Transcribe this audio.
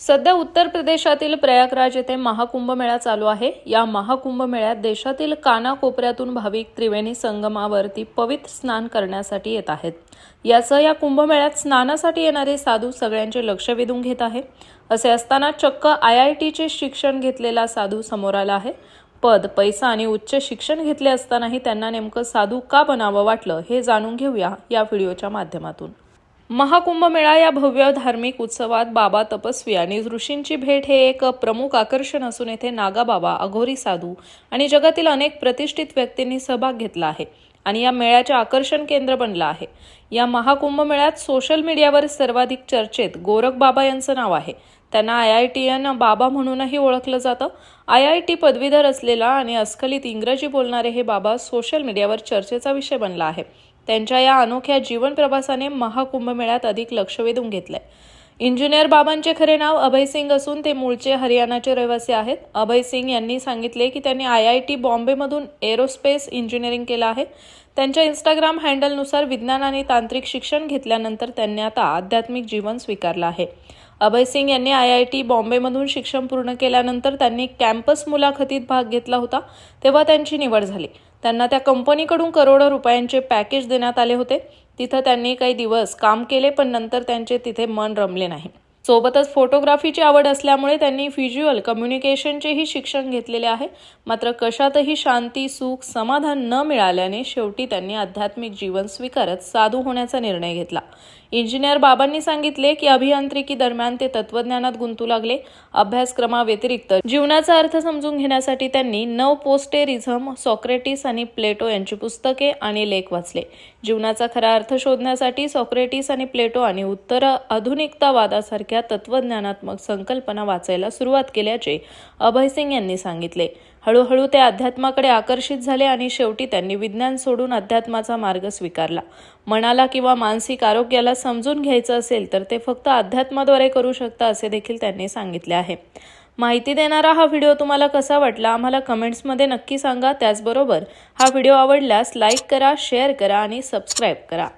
सध्या उत्तर प्रदेशातील प्रयागराज येथे महाकुंभ मेळा चालू आहे. या महाकुंभ मेळ्यात देशातील कानाकोपऱ्यातून भाविक त्रिवेणी संगमावरती पवित्र स्नान करण्यासाठी येत आहेत. याचं या कुंभमेळ्यात स्नानासाठी येणारे साधू सगळ्यांचे लक्ष वेधून घेत आहे. असे असताना चक्क आय आय टीचे शिक्षण घेतलेला साधू समोर आला आहे. पद पैसा आणि उच्च शिक्षण घेतले असतानाही त्यांना नेमकं साधू का बनावं वाटलं हे जाणून घेऊया या व्हिडिओच्या माध्यमातून. महाकुंभ मेळा या भव्य धार्मिक उत्सवात बाबा तपस्वी आणि ऋषींची भेट हे एक प्रमुख आकर्षण असून येथे नागाबाबा अघोरी साधू आणि जगातील अनेक प्रतिष्ठित व्यक्तींनी सहभाग घेतला आहे आणि या मेळ्याचे आकर्षण केंद्र बनलं आहे. या महाकुंभ मेळ्यात सोशल मीडियावर सर्वाधिक चर्चेत गोरख बाबा यांचं नाव आहे. त्यांना आय आय टी एन बाबा म्हणूनही ओळखलं जातं. आय आय टी पदवीधर असलेला आणि अस्खलित इंग्रजी बोलणारे हे बाबा सोशल मीडियावर चर्चेचा विषय बनला आहे. त्यांच्या या अनोख्या जीवन प्रवासाने महाकुंभमेळ्यात अधिक लक्ष वेधून घेतलंय. इंजिनियर बाबांचे खरे नाव अभय सिंग असून ते मूळचे हरियाणाचे रहिवासी आहेत. अभय सिंग यांनी सांगितले की त्यांनी आय आय टी बॉम्बेमधून एरोस्पेस इंजिनिअरिंग केलं आहे. त्यांच्या इंस्टाग्राम हँडलनुसार विज्ञान आणि तांत्रिक शिक्षण घेतल्यानंतर त्यांनी आता आध्यात्मिक जीवन स्वीकारलं आहे. अभय सिंग यांनी आय आय टी बॉम्बेमधून शिक्षण पूर्ण केल्यानंतर त्यांनी कॅम्पस मुलाखतीत भाग घेतला होता. तेव्हा त्यांची निवड झाली. त्यांना त्या कंपनीकडून करोडो रुपयांचे पॅकेज देण्यात आले होते. तिथं त्यांनी काही दिवस काम केले पण नंतर त्यांचे तिथे मन रमले नाही. सोबतच फोटोग्राफीची आवड असल्यामुळे त्यांनी व्हिज्युअल कम्युनिकेशनचेही शिक्षण घेतलेले आहे. मात्र कशातही शांती सुख समाधान न मिळाल्याने शेवटी त्यांनी आध्यात्मिक जीवन स्वीकारत साधू होण्याचा निर्णय घेतला. इंजिनियर बाबांनी सांगितले की अभियांत्रिकी दरम्यान ते तत्वज्ञानात गुंतू लागले. अभ्यासक्रमाव्यतिरिक्त जीवनाचा अर्थ समजून घेण्यासाठी त्यांनी नव पोस्टेरिझम सॉक्रेटिस आणि प्लेटो यांची पुस्तके आणि लेख वाचले. जीवनाचा खरा अर्थ शोधण्यासाठी सॉक्रेटिस आणि प्लेटो आणि उत्तर आधुनिकतावादासारख्या तत्वज्ञानात्मक संकल्पना वाचायला सुरुवात केल्याचे अभय सिंग यांनी सांगितले. हळूहळू ते अध्यात्माकडे आकर्षित झाले आणि शेवटी त्यांनी विज्ञान सोडून अध्यात्माचा मार्ग स्वीकारला. मनाला किंवा मानसिक आरोग्याला समजून घ्यायचं असेल तर ते फक्त अध्यात्माद्वारे करू शकता असे देखील त्यांनी सांगितले आहे. माहिती देणारा हा व्हिडिओ तुम्हाला कसा वाटला आम्हाला कमेंट्समध्ये नक्की सांगा. त्याचबरोबर हा व्हिडिओ आवडल्यास लाईक करा शेअर करा आणि सबस्क्राईब करा.